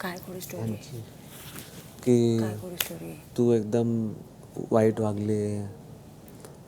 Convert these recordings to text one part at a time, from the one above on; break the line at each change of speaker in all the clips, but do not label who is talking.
काय स्टोरी
की
काय गोडी स्टोरी
तू एकदम वाईट वागली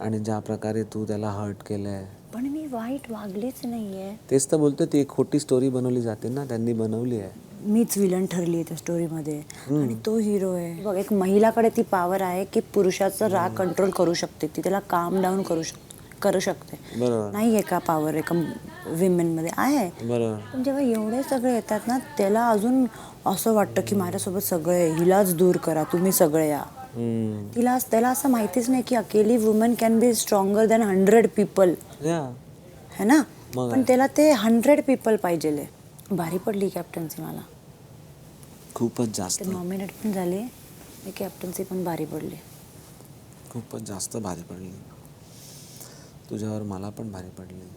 आणि ज्या प्रकारे तू त्याला हर्ट केलंय.
पण मी वाईट वागलीच नाहीये.
तेच तर बोलतो ती एक खोटी स्टोरी बनवली जाते ना त्यांनी बनवली आहे.
मीच विलन ठरली आहे त्या स्टोरीमध्ये आणि तो हिरो आहे. बघ एक महिलाकडे ती पॉवर आहे की पुरुषाचं राग कंट्रोल करू शकते. ती त्याला काम डाऊन करू शकते करू शकते.
बरोबर.
नाही आहे का पॉवर एका विमेनमध्ये आहे.
बरोबर
पण जेव्हा एवढे सगळे येतात ना त्याला अजून असं वाटतं की माझ्यासोबत सगळे हिलाच दूर करा तुम्ही सगळे या.
हम्म.
तिला त्याला असं माहितीच नाही की अकेली woman can be stronger than hundred people
या.
है ना?
मग
पण त्याला ते हंड्रेड पीपल पाहिजे भारी पडली कॅप्टन्सी मला.
खूपच जास्त.
ते नॉमिनेट पण झाले कॅप्टन्सी पण भारी पडली.
खूपच जास्त भारी पडली. तुझ्यावर मला पण भारी पडली.